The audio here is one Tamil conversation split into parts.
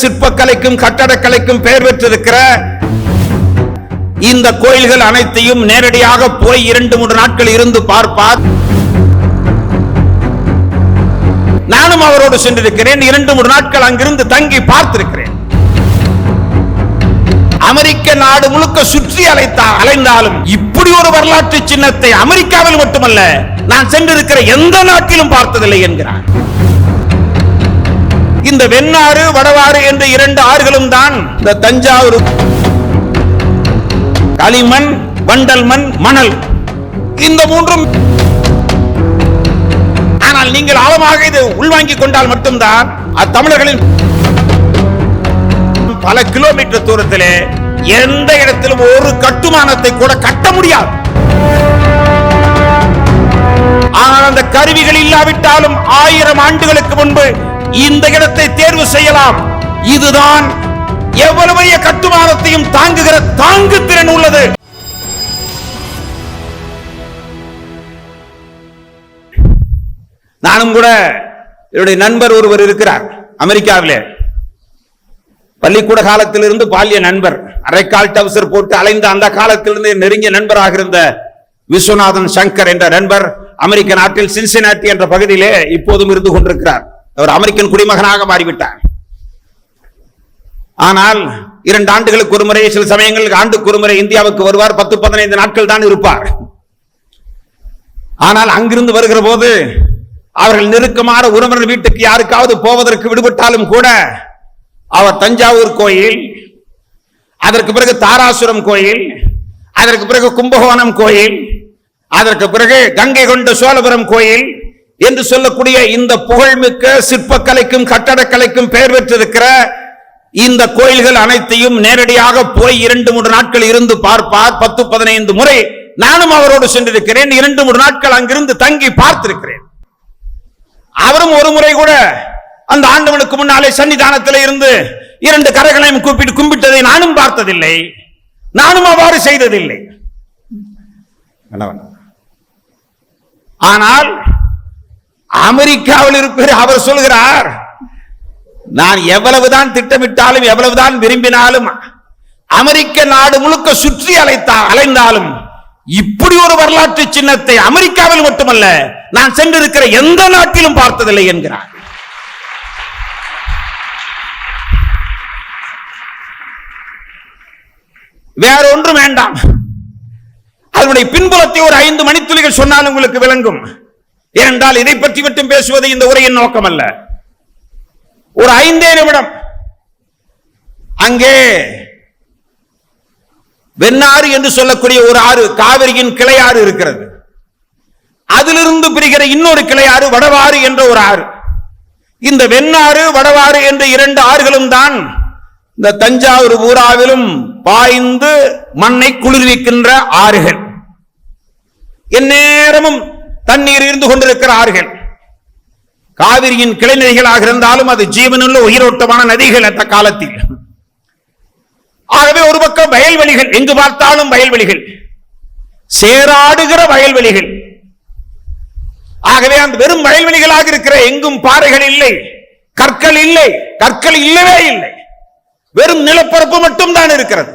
சிற்பக்கலைக்கும் கட்டடக்கலைக்கும் பெயர் பெற்றிருக்கிற இந்த கோயில்கள் அனைத்தையும் நேரடியாக போய் இரண்டு மூன்று நாட்கள் இருந்து பார்ப்பார். நானும் அவரோடு சென்றிருக்கிறேன். இரண்டு மூன்று நாட்கள் அங்கிருந்து தங்கி பார்த்திருக்கிறேன். அமெரிக்க நாடு முழுக்க சுற்றி அலைத்தா அலைந்தாலும் இப்படி ஒரு வரலாற்று சின்னத்தை அமெரிக்காவில் மட்டுமல்ல நான் சென்றிருக்கிற எந்த நாட்டிலும் பார்த்ததில்லை என்கிறான் இந்த வெண்ணாறு வடவாறு என்ற இரண்டு ஆறுகளும் தான் இந்த தஞ்சாவூர் களிமண் வண்டல் மண் மணல். இந்த மூன்றும் ஆனால் நீங்கள் ஆழமாக இது உள்வாங்கிக் கொண்டால் மட்டும்தான் அத்தமிழர்களின் பல கிலோமீட்டர் தூரத்திலே எந்த இடத்திலும் ஒரு கட்டுமானத்தை கூட கட்ட முடியாது. ஆனால் அந்த கருவிகள் இல்லாவிட்டாலும் ஆயிரம் ஆண்டுகளுக்கு முன்பு இந்த இடத்தை தேர்வு செய்யலாம். இதுதான் எவ்வளவு பெரிய கட்டுமானத்தையும் தாங்குகிற தாங்கு திறன் உள்ளது. நானும் கூட என்னுடைய நண்பர் ஒருவர் இருக்கிறார் அமெரிக்காவிலே. பள்ளிக்கூட காலத்திலிருந்து பாலிய நண்பர் அரைக்கால் டவுசர் போட்டு அலைந்த அந்த காலத்திலிருந்து நெருங்கிய நண்பராக இருந்த விஸ்வநாதன் சங்கர் என்ற நண்பர் அமெரிக்க நாட்டில் சின்சினாட்டி என்ற பகுதியிலே இப்போதும் இருந்து கொண்டிருக்கிறார். அவர் அமெரிக்கன் குடிமகனாக மாறிவிட்டார். ஆனால் இரண்டு ஆண்டுகளுக்கு ஒரு முறை சில சமயங்களுக்கு ஆண்டுக்கு ஒரு முறை இந்தியாவுக்கு வருவார். பத்து பதினைந்து நாட்கள் தான் இருப்பார். ஆனால் அங்கிருந்து வருகிற போது அவர்கள் நெருக்கமான உறவினர் வீட்டுக்கு யாருக்காவது போவதற்கு விடுபட்டாலும் கூட அவர் தஞ்சாவூர் கோயில் அதற்கு பிறகு தாராசுரம் கோயில் அதற்கு பிறகு கும்பகோணம் கோயில் அதற்கு பிறகு கங்கை கொண்ட சோழபுரம் கோயில் என்று சொல்லக்கூடிய இந்த புகழ்மிக்க சிற்பக்கலைக்கும் கட்டடக்கலைக்கும் பெயர் பெற்றிருக்கிற இந்த கோயில்கள் அனைத்தையும் நேரடியாக போய் இரண்டு மூன்று நாட்கள் இருந்து பார்ப்பார். பத்து பதினைந்து முறை நானும் அவரோடு சென்றிருக்கிறேன். இரண்டு மூன்று நாட்கள் அங்கிருந்து தங்கி பார்த்திருக்கிறேன். அவரும் ஒரு முறை கூட அந்த ஆண்டவனுக்கு முன்னாலே சன்னிதானத்தில் இருந்து இரண்டு கரைகளையும் கூப்பிட்டு கும்பிட்டதை நானும் பார்த்ததில்லை. நானும் அவ்வாறு செய்ததில்லை. ஆனால் அமெரிக்காவில் இருக்கிற அவர் சொல்கிறார் நான் எவ்வளவுதான் திட்டமிட்டாலும் எவ்வளவுதான் விரும்பினாலும் அமெரிக்க நாடு முழுக்க சுற்றி அலைத்தா அலைந்தாலும் இப்படி ஒரு வரலாற்று சின்னத்தை அமெரிக்காவில் மட்டுமல்ல நான் சென்றிருக்கிற எந்த நாட்டிலும் பார்த்ததில்லை என்கிறார். வேற ஒன்றும் வேண்டாம். அதனுடைய பின்புலத்தை ஒரு ஐந்து மணித்துளிகள் சொன்னால் உங்களுக்கு விளங்கும். ஏனென்றால் இதை பற்றி மட்டும் பேசுவது இந்த உரையின் நோக்கம் அல்ல ஒரு ஐந்தே நிமிடம். அங்கே வெண்ணாறு என்று சொல்லக்கூடிய ஒரு ஆறு காவிரியின் கிளையாறு இருக்கிறது. அதிலிருந்து பிரிகிற இன்னொரு கிளையாறு வடவாறு என்ற ஒரு ஆறு. இந்த வெண்ணாறு வடவாறு என்ற இரண்டு ஆறுகளும் தான் இந்த தஞ்சாவூர் ஊராவிலும் பாய்ந்து மண்ணை குளிர்விக்கின்ற ஆறுகள். எந்நேரமும் தண்ணீர் இருந்து கொண்டிருக்கிற ஆறுகள் காவிரியின் கிளைநதிகளாக இருந்தாலும் அது ஜீவனுள்ள உயிரோட்டமான நதிகள் அந்த காலத்தில். ஆகவே ஒரு பக்கம் வயல்வெளிகள் எங்கு பார்த்தாலும் வயல்வெளிகள் சேராடுகிற வயல்வெளிகள். ஆகவே அந்த வெறும் வயல்வெளிகளாக இருக்கிற எங்கும் பாறைகள் இல்லை கற்கள் இல்லை கற்கள் இல்லவே இல்லை. வெறும் நிலப்பரப்பு மட்டும் தான் இருக்கிறது.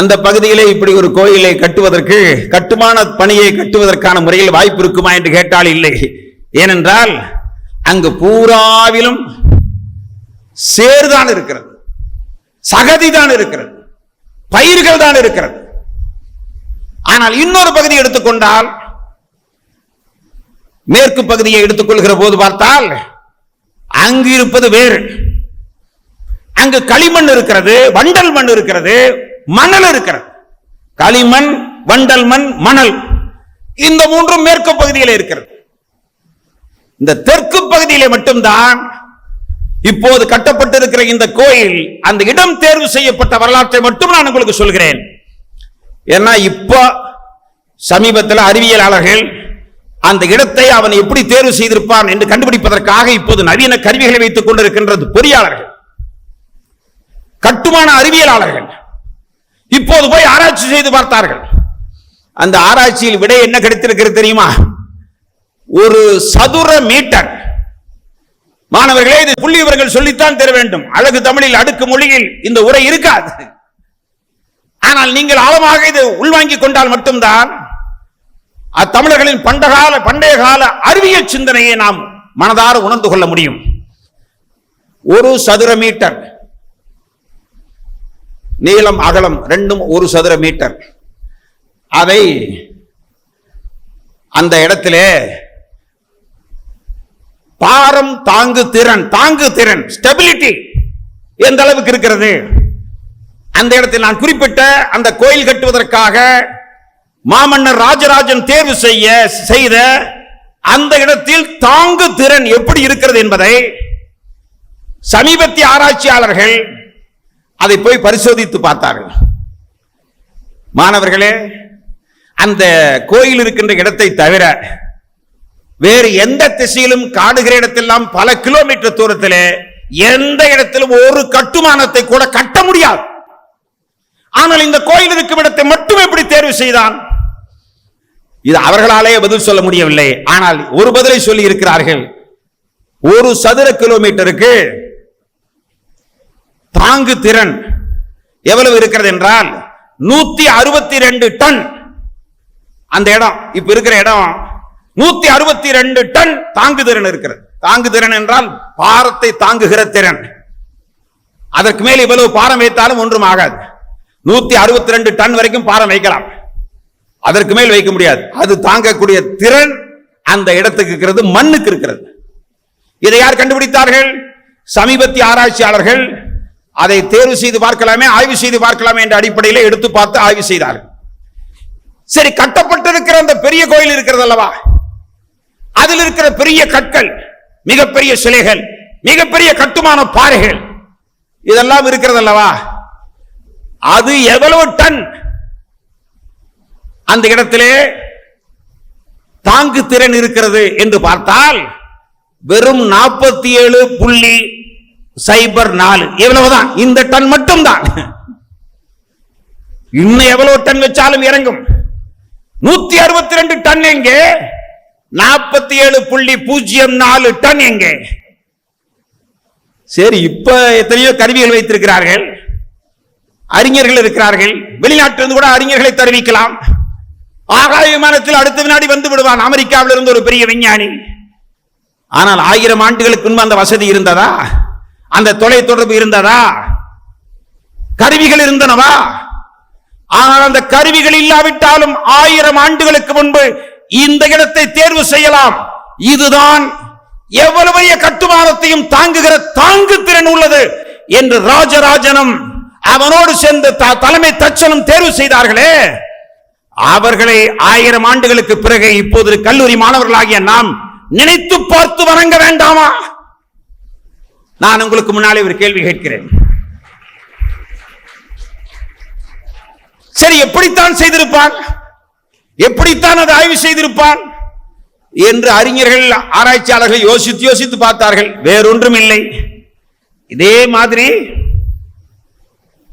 அந்த பகுதியிலே இப்படி ஒரு கோயிலை கட்டுவதற்கு கட்டுமான பணியை கட்டுவதற்கான முறையில் வாய்ப்பு இருக்குமா என்று கேட்டால் இல்லை. ஏனென்றால் அங்கு பூராவிலும் சேர்தான் இருக்கிறது சகதி தான் இருக்கிறது பயிர்கள் தான் இருக்கிறது. ஆனால் இன்னொரு பகுதி எடுத்துக்கொண்டால் மேற்கு பகுதியை எடுத்துக்கொள்கிற போது பார்த்தால் அங்கு இருப்பது வேறு. அங்கு களிமண் இருக்கிறது வண்டல் மண் இருக்கிறது மணல் இருக்கிறது களிமண் வண்டல் மண் மணல். இந்த மூன்றும் மேற்கு பகுதியில் இருக்கிறது. இந்த தெற்கு பகுதியிலே மட்டும்தான் இப்போது கட்டப்பட்டிருக்கிற இந்த கோயில் அந்த இடம் தேர்வு செய்யப்பட்ட வரலாற்றை மட்டும் நான் உங்களுக்கு சொல்கிறேன். ஏன்னா இப்போ சமீபத்தில் அறிவியலாளர்கள் அந்த இடத்தை அவன் எப்படி தேர்வு செய்திருப்பான் என்று கண்டுபிடிப்பதற்காக இப்போது நவீன கருவிகளை வைத்துக் கொண்டிருக்கின்றது பொறியாளர்கள். கட்டுமான அறிவியலாளர்கள். இப்போது போய் ஆராய்ச்சி செய்து பார்த்தார்கள். அந்த ஆராய்ச்சியில் விடை என்ன கிடைத்திருக்கிறது தெரியுமா? ஒரு சதுர மீட்டர். மாணவர்களே இது புள்ளி இவர்கள் சொல்லித்தான் தர வேண்டும். அழகு தமிழில் அடுக்கு மொழியில் இந்த உரை இருக்காது. ஆனால் நீங்கள் ஆழமாக இது உள்வாங்கிக் கொண்டால் மட்டும்தான் அத்தமிழர்களின் பண்டகால பண்டைய கால அறிவியல் சிந்தனையை நாம் மனதார உணர்ந்து கொள்ள முடியும். ஒரு சதுர மீட்டர். நீளம் அகலம் ரெண்டும் ஒரு சதுர மீட்டர். அதை அந்த இடத்திலே பாரம் தாங்கு திறன் தாங்கு திறன் ஸ்டெபிலிட்டி எந்த அளவுக்கு இருக்கிறது? அந்த இடத்தில் நான் குறிப்பிட்ட அந்த கோயில் கட்டுவதற்காக மாமன்னர் ராஜராஜன் தேர்வு செய்ய செய்த அந்த இடத்தில் தாங்கு திறன் எப்படி இருக்கிறது என்பதை சமீபத்திய ஆராய்ச்சியாளர்கள் அதை போய் பரிசோதித்து பார்த்தார்கள். மாணவர்களே அந்த கோயில் இருக்கின்ற இடத்தை தவிர வேறு எந்த திசையிலும் காடுகிற இடத்தெல்லாம் பல கிலோமீட்டர் தூரத்திலே எந்த இடத்திலும் ஒரு கட்டுமானத்தை கூட கட்ட முடியாது. ஆனால் இந்த கோயில் இருக்கும் இடத்தை மட்டும் எப்படி தேர்வு செய்தான்? இது அவர்களாலே பதில் சொல்ல முடியவில்லை. ஆனால் ஒரு பதிலை சொல்லி இருக்கிறார்கள் ஒரு சதுர கிலோமீட்டருக்கு தாங்கு திறன் எவ்வளவு இருக்கிறது என்றால் நூத்தி அறுபத்தி ரெண்டு டன். அந்த இடம் இப்ப இருக்கிற இடம் நூத்தி அறுபத்தி ரெண்டு டன் தாங்கு திறன் இருக்கிறது. தாங்கு திறன் என்றால் பாரத்தை தாங்குகிற திறன். அதற்கு மேல் இவ்வளவு பாரம் வைத்தாலும் ஒன்றும் ஆகாது. நூத்தி அறுபத்தி ரெண்டு டன் வரைக்கும் பாரம் வைக்கலாம். அதற்கு மேல் வைக்க முடியாது. அது தாங்கக்கூடிய திறன் அந்த இடத்துக்கு இருக்கிறது மண்ணுக்கு இருக்கிறது. இதை யார் கண்டுபிடித்தார்கள்? சமீபத்திய ஆராய்ச்சியாளர்கள் அதை தேர்வு செய்து பார்க்கலாமே ஆய்வு செய்து பார்க்கலாமே என்ற அடிப்படையில் எடுத்து பார்த்து ஆய்வு செய்தார்கள். சரி கட்டப்பட்டிருக்கிற அந்த பெரிய கோயில் இருக்கிறது அல்லவா அதில் இருக்கிற பெரிய கற்கள் மிகப்பெரிய சிலைகள் மிகப்பெரிய கட்டுமான பாறைகள் இதெல்லாம் இருக்கிறது அல்லவா அது எவ்வளவு டன்? அந்த இடத்திலே தாங்கு திறன் இருக்கிறது என்று பார்த்தால் வெறும் நாற்பத்தி ஏழு புள்ளி சைபர் நாலு. எவ்வளவுதான்? இந்த டன் மட்டும் தான் இன்னும் எவ்வளவு டன் வச்சாலும் இறங்கும். நூத்தி அறுபத்தி ரெண்டு டன் எங்கே? நாற்பத்தி ஏழு புள்ளி பூஜ்ஜியம் நாலு டன் எங்கே? சரி இப்ப எத்தனையோ கருவிகள் வைத்திருக்கிறார்கள். அறிஞர்கள் இருக்கிறார்கள். வெளிநாட்டிலிருந்து கூட அறிஞர்களை தெரிவிக்கலாம். ஆகாய விமானத்தில் அடுத்த வினாடி வந்து விடுவான். அமெரிக்காவில் இருந்து ஒரு பெரிய விஞ்ஞானி. ஆனால் ஆயிரம் ஆண்டுகளுக்கு முன்பு அந்த வசதி இருந்ததா? அந்த தொலை தொடர்பு இருந்ததா? கருவிகள் இருந்தனவா? ஆனால் அந்த கருவிகள் இல்லாவிட்டாலும் ஆயிரம் ஆண்டுகளுக்கு முன்பு இந்த இடத்தை தேர்வு செய்யலாம். இதுதான் எவ்வளவு பெரிய கட்டுமானத்தையும் தாங்குகிற தாங்கு திறன் உள்ளது என்று ராஜராஜனும் அவனோடு சேர்ந்து த- தலைமை தச்சனும் தேர்வு செய்தார்களே. அவர்களை ஆயிரம் ஆண்டுகளுக்கு பிறகு இப்போது கல்லூரி மாணவர்களாகிய நாம் நினைத்து பார்த்து வணங்க வேண்டாமா? நான் உங்களுக்கு முன்னாலே ஒரு கேள்வி கேட்கிறேன். சரி எப்படித்தான் செய்திருப்பான்? எப்படித்தான் அதை ஆய்வு செய்திருப்பான்? என்று அறிஞர்கள் ஆராய்ச்சியாளர்கள் யோசித்து யோசித்து பார்த்தார்கள். வேறொன்றும் இல்லை. இதே மாதிரி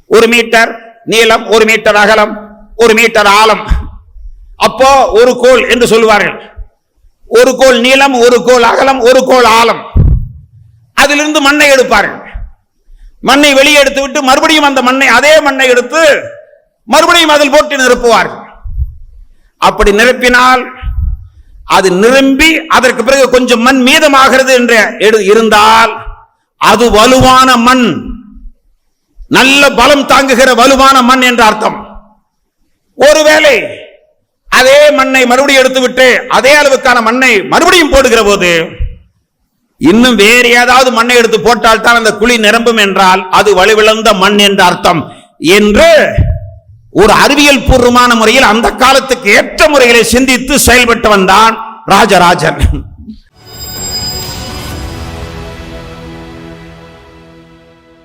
ஒரு மீட்டர் நீளம் ஒரு மீட்டர் அகலம் ஒரு மீட்டர் ஆழம். அப்போ ஒரு கோல் என்று சொல்லுவார்கள். ஒரு கோல் நீளம் ஒரு கோல் அகலம் ஒரு கோல் ஆழம். அதிலிருந்து மண்ணை எடுப்பார்கள். மண்ணை வெளியே எடுத்து விட்டு மறுபடியும் அந்த மண்ணை அதே மண்ணை எடுத்து மறுபடியும் அதில் போட்டு நிரப்புவார்கள். அப்படி நிரப்பினால் அது நிரம்பி அதற்கு பிறகு கொஞ்சம் மண் மீதமாகிறது என்று இருந்தால் அது வலுவான மண். நல்ல பலம் தாங்குகிற வலுவான மண் என்ற அர்த்தம். ஒருவேளை அதே மண்ணை மறுபடியும் எடுத்துவிட்டு அதே அளவுக்கான மண்ணை மறுபடியும் போடுகிற போது இன்னும் வேறு ஏதாவது மண்ணை எடுத்து போட்டால் தான் அந்த குழி நிரம்பும் என்றால் அது வலுவிழந்த மண் என்ற அர்த்தம். என்று ஒரு அறிவியல் பூர்வமான முறையில் அந்த காலத்துக்கு ஏற்ற முறைகளை சிந்தித்து செயல்பட்டவன் தான் ராஜராஜன்.